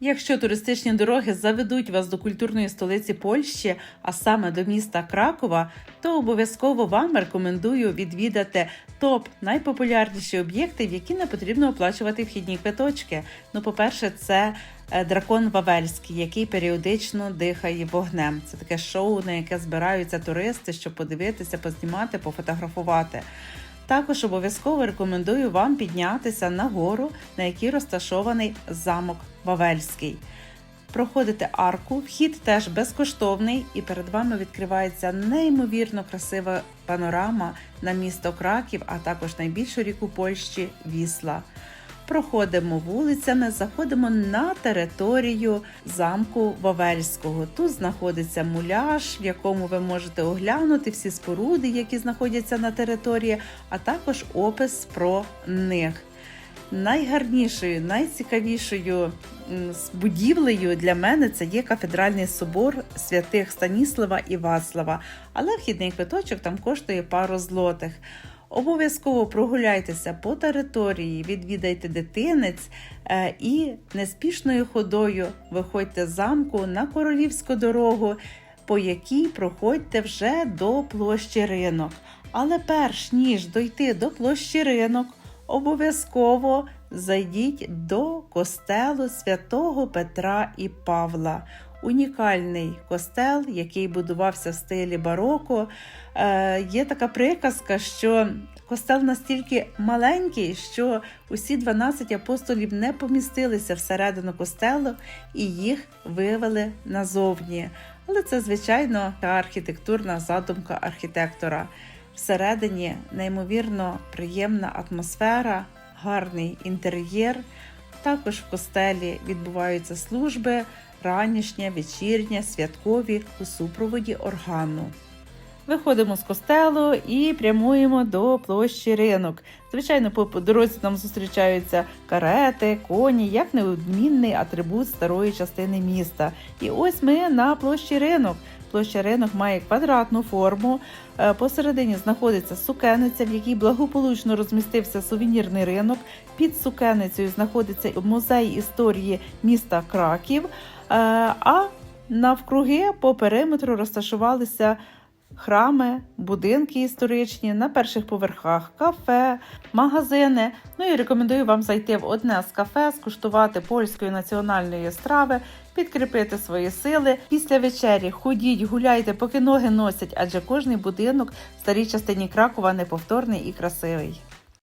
Якщо туристичні дороги заведуть вас до культурної столиці Польщі, а саме до міста Кракова, то обов'язково вам рекомендую відвідати топ найпопулярніші об'єкти, в які не потрібно оплачувати вхідні квиточки. Ну, по-перше, це е, дракон Вавельський, який періодично дихає вогнем. Це таке шоу, на яке збираються туристи, щоб подивитися, познімати, пофотографувати. Також обов'язково рекомендую вам піднятися на гору, на якій розташований замок Вавельський. Проходите арку, вхід теж безкоштовний, і перед вами відкривається неймовірно красива панорама на місто Краків, а також найбільшу ріку Польщі Вісла. Проходимо вулицями, заходимо на територію замку Вавельського. Тут знаходиться муляж, в якому ви можете оглянути всі споруди, які знаходяться на території, а також опис про них. Найгарнішою, найцікавішою будівлею для мене це є кафедральний собор святих Станіслава і Вацлава, але вхідний квиточок там коштує пару злотих. Обов'язково прогуляйтеся по території, відвідайте дитинець е, і неспішною ходою виходьте з замку на королівську дорогу, по якій проходьте вже до площі ринок. Але перш ніж дойти до площі ринок, обов'язково зайдіть до костелу святого Петра і Павла. Унікальний костел, який будувався в стилі бароко. Е, є така приказка, що костел настільки маленький, що усі 12 апостолів не помістилися всередину костелу і їх вивели назовні. Але це, звичайно, та архітектурна задумка архітектора. Всередині неймовірно приємна атмосфера, гарний інтер'єр. Також в костелі відбуваються служби ранішня, вечірня, святкові у супроводі органу. Виходимо з костелу і прямуємо до площі ринок. Звичайно, по дорозі нам зустрічаються карети, коні, як неодмінний атрибут старої частини міста. І ось ми на площі ринок. Площа ринок має квадратну форму. Е, Посередині знаходиться сукениця, в якій благополучно розмістився сувенірний ринок. Під сукеницею знаходиться музей історії міста Краків. Е, А навкруги по периметру розташувалися храми, будинки історичні на перших поверхах, кафе, магазини. Ну і рекомендую вам зайти в одне з кафе, скуштувати польської національної страви, підкріпити свої сили. Після вечері ходіть, гуляйте, поки ноги носять, адже кожний будинок в старій частині Кракова неповторний і красивий.